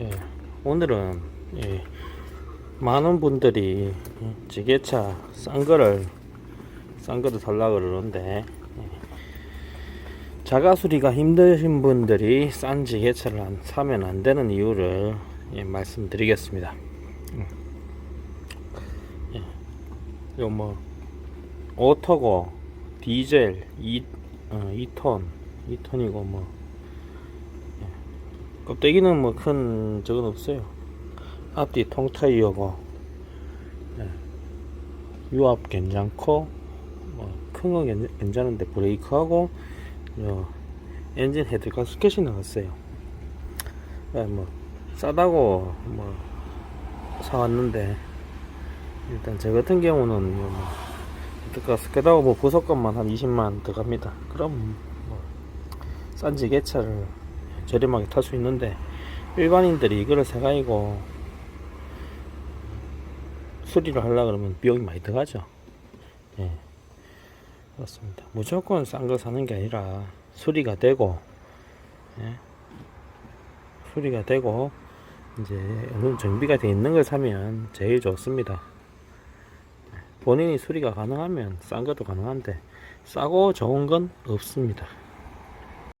예, 오늘은 예, 많은 분들이 예, 지게차 싼 거를 싼 거를 살라 그러는데 예, 자가 수리가 힘드신 분들이 싼 지게차를 안, 사면 안 되는 이유를 예, 말씀드리겠습니다. 음. 예, 요뭐 오토고 디젤 2, 어, 2톤 2톤이고 뭐 껍데기는 뭐 큰 적은 없어요. 앞뒤 통타이어고 예. 유압 괜찮고 뭐큰 건 괜찮은데 브레이크하고 요 엔진 헤드 가스켓이 나왔어요. 예, 뭐 싸다고 뭐 사왔는데 일단 저 같은 경우는 요 뭐, 헤드 가스켓하고 뭐 부속값만 한 20만 들어갑니다. 그럼 뭐 싼 지게차를 저렴하게 탈 수 있는데 일반인들이 이거를 사가지고 수리를 하려 그러면 비용이 많이 들어가죠. 예. 그렇습니다. 무조건 싼 거 사는 게 아니라 수리가 되고 예. 수리가 되고 이제 어느 정비가 돼 있는 걸 사면 제일 좋습니다. 본인이 수리가 가능하면 싼 것도 가능한데 싸고 좋은 건 없습니다.